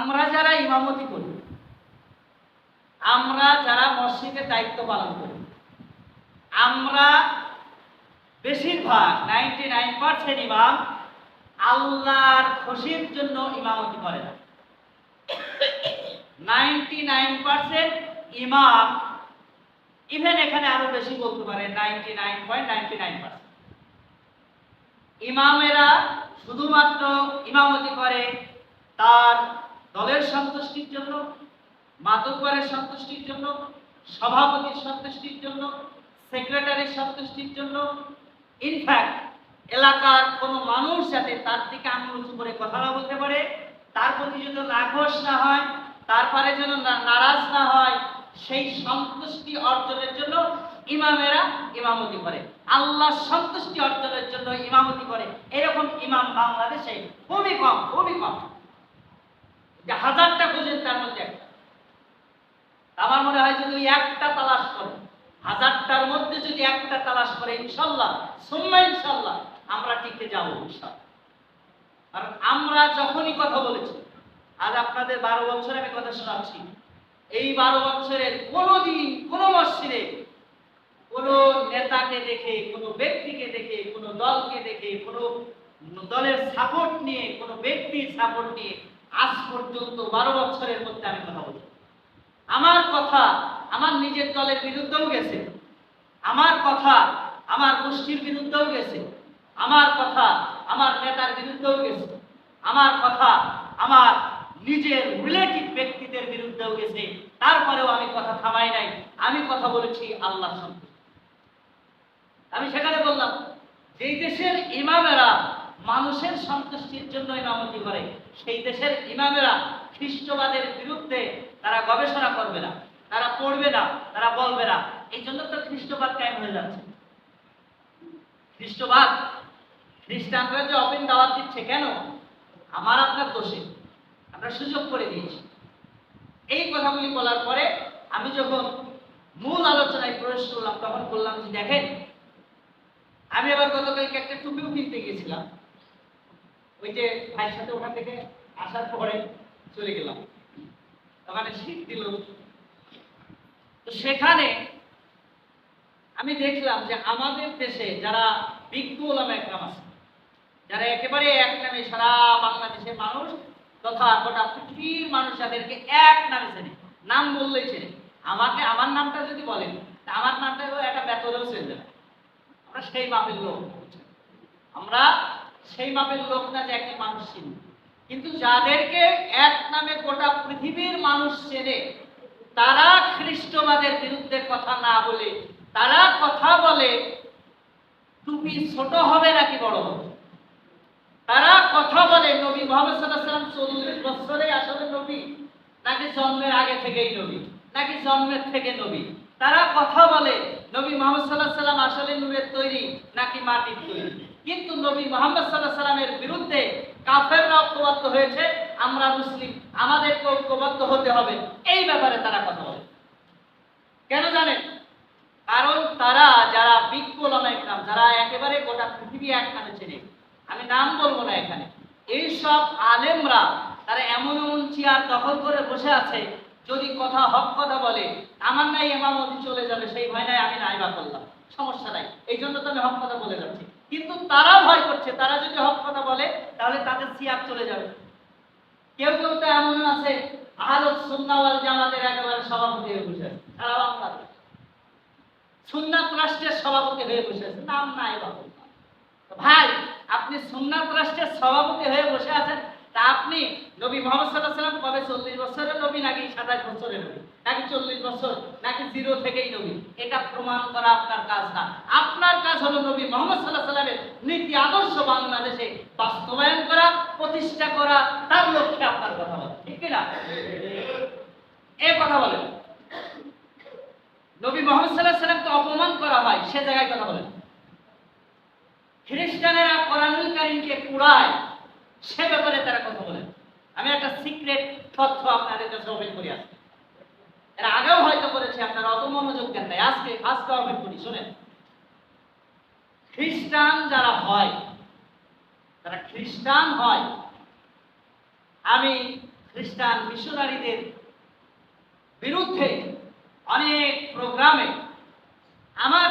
আমরা যারা ইমামতি করি, আমরা যারা মসজিদের দায়িত্ব পালন করি, আমরা বেশিরভাগ নাইনটি নাইন পার্সেন্ট ইমাম আল্লাহর খুশির জন্য ইমামতি করে না। নাইনটি নাইন পার্সেন্ট ইমাম ইভেন এখানে আরও বেশি বলতে পারে ninety nine point ninety nine percent ইমামেরা শুধুমাত্র ইমামতি করে, তার দলের সন্তুষ্টির জন্য, মাতব্বরের সন্তুষ্টির জন্য, সভাপতির সন্তুষ্টির জন্য, সেক্রেটারির সন্তুষ্টির জন্য ইনফ্যাক্ট এলাকার কোনো মানুষ যাতে তার দিকে আঙুল উঁচু করে কথা না বলতে পারে, তার প্রতি যেন নাঘোষ না হয়, তারপরে যেন নারাজ না হয়, সেই সন্তুষ্টি অর্জনের জন্য ইমামেরা ইমামতি করে। আল্লাহ সন্তুষ্টি অর্জনের জন্য ইমামতি করে। এরকম ইমাম বাংলাদেশে খুবই কম খুবই কম। হাজারটা খুঁজেন, তার মধ্যে একটা। আমার মনে হয় যদি একটা তালাশ করে হাজারটার মধ্যে যদি একটা তালাশ করে, ইনশাল্লাহ, সুম্মা ইনশাল্লাহ, আমরা টিকে যাব ইনশাল্লাহ। আর আমরা যখনই কথা বলেছি, আজ আপনাদের বারো বছর আমি কথা শোনাচ্ছি, এই বারো বছরের কোনো দিন কোনো মসজিদে কোনো নেতাকে দেখে, কোনো ব্যক্তিকে দেখে, কোনো দলকে দেখে, কোনো দলের সাপোর্ট নিয়ে, কোনো ব্যক্তির সাপোর্ট নিয়ে আজ পর্যন্ত বারো বছরের মধ্যে আমি কথা বলি। আমার কথা আমার নিজের দলের বিরুদ্ধেও গেছে। আমার কথা আমার গোষ্ঠীর বিরুদ্ধেও গেছে। আমার কথা আমার নেতার বিরুদ্ধেও গেছে। আমার কথা আমার নিজের রিলেটিভ ব্যক্তিদের বিরুদ্ধেও গেছে। তারপরেও আমি কথা থামাই নাই। আমি কথা বলেছি আল্লাহ সম্পর্কে আমি সেখানে বললাম, যেই দেশের ইমামেরা মানুষের সন্তুষ্টির জন্য ইমামতি করে। সেই দেশের ইমামেরা খ্রিস্টবাদের বিরুদ্ধে তারা গবেষণা করবে না, তারা পড়বে না, তারা বলবে না। এই জন্য তো খ্রিস্টবাদ কায়েম হয়ে যাচ্ছে। খ্রিস্টবাদ, খ্রিস্টানরা যে অপেন দাওয়াত দিচ্ছে কেন? আমার আপনার দোষে। আমরা সুযোগ করে দিয়েছি। এই কথাগুলি বলার পরে আমি যখন মূল আলোচনায় প্রবেশ করলাম, তখন বললাম যে, দেখেন, আমি আবার গতকালকে একটা টুপিও কিনতে গিয়েছিলাম। ওই যে ভাইয়ের সাথে ওখান থেকে আসার পরে চলে গেলাম। ওখানে শীত দিল। তো সেখানে আমি দেখলাম যে আমাদের দেশে যারা বিজ্ঞ ওলামা একরাম আছে, যারা একেবারে এক নামে সারা বাংলাদেশের মানুষ তথা গোটা পৃথিবীর মানুষ যাদেরকে এক নামে চেনে, নাম বললেই চেনে। আমাকে আমার নামটা যদি বলেন আমার নামটা একটা বেতরেও চেনে যাবে আমরা সেই মাপের লোক। আমরা সেই মাপের লোক না যে একটি মানুষ চিনি কিন্তু যাদেরকে এক নামে গোটা পৃথিবীর মানুষ চেনে, তারা খ্রিস্টবাদের বিরুদ্ধে কথা না বলে, তারা কথা বলে, টুপি ছোট হবে নাকি বড় হবে? তারা কথা বলে, নবী মোহাম্মদ সাল্লাম চল্লিশ বছরে আসলে নবী, নাকি জন্মের আগে থেকেই নবী, নাকি জন্মের থেকে নবী? তারা কথা বলে, নবী মোহাম্মদ সাল্লাহ সাল্লাম আসলে নূরের তৈরি, নাকি মাটির তৈরি? কিন্তু নবী মোহাম্মদ সাল্লাহ সাল্লামের বিরুদ্ধে কাফেররা ঐক্যবদ্ধ হয়েছে, আমরা মুসলিম, আমাদেরকে ঐক্যবদ্ধ হতে হবে। এই ব্যাপারে তারা কথা বলে। কেন জানেন? কারণ তারা যারা বিজ্ঞ ইকরাম যারা একেবারে গোটা পৃথিবী একখানে চেনে, আমি নাম বলব না এখানে। এইসব আলেমরা তারা এমন এমন চেয়ার দখল করে বসে আছে, যদি কথা হক কথা বলে, আমার নাই এমামতি চলে যাবে, সেই ভয় নাই, আমি নাইবা করলাম। সমস্যা নাই। এই জন্য তো আমি হক কথা বলে যাচ্ছি। কিন্তু তারা ভয় করছে। তারা যদি হক কথা বলে, তাহলে তাদের চেয়ার চলে যাবে। কেউ কেউ তো এমন আছে আহলত সুন্নাওয়াল জামাতের একেবারে সভাপতি হয়ে বসে সারা সুন্নাত রাষ্ট্রের সভাপতি হয়ে বসে আছে। নাম নাই বাবু ভাই, আপনি সুন্নাত রাষ্ট্রের সভাপতি হয়ে বসে আছেন তা আপনি নবী মোহাম্মদ সাল্লাহ সাল্লাম কবে চল্লিশ বছরের নবী, নাকি সাতাশ বছরের নবী, নাকি চল্লিশ বছর, নাকি জিরো থেকেই নবী? এটা প্রমাণ করা আপনার কাজ না। আপনার কাজ হলো নবী মোহাম্মদ সাল্লাহ সাল্লামের নীতি আদর্শ বাংলাদেশে বাস্তবায়ন করা, প্রতিষ্ঠা করা, তার লক্ষ্যে আপনার কথা বলা। ঠিক কিনা এ কথা বলেন নবী মোহাম্মদ সাল্লাহ সাল্লামকে অপমান করা হয়, সে জায়গায় কথা বলেন খ্রিস্টানেরা কোরআনুল কারিমকে পুরায় সে ব্যাপারে তারা কথা বলেন। আমি একটা সিক্রেট তথ্য আপনাদের কাছে ওপেন করি আজকে। এর আগেও হয়তো করেছে আপনারা অত মনোযোগ দেন নাই। আজকে আজকে ওপেন করি, শোনেন। খ্রিস্টান যারা হয় তারা খ্রিস্টান হয়, আমি খ্রিস্টান মিশনারিদের বিরুদ্ধে অনেক প্রোগ্রামে আমার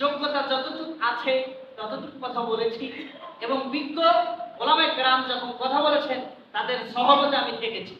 যোগ্যতা যতটুকু আছে, ততটুকু কথা বলেছি এবং বিজ্ঞ ওলামে গ্রাম যখন কথা বলেছেন তাদের সহমতে আমি থেকেছি।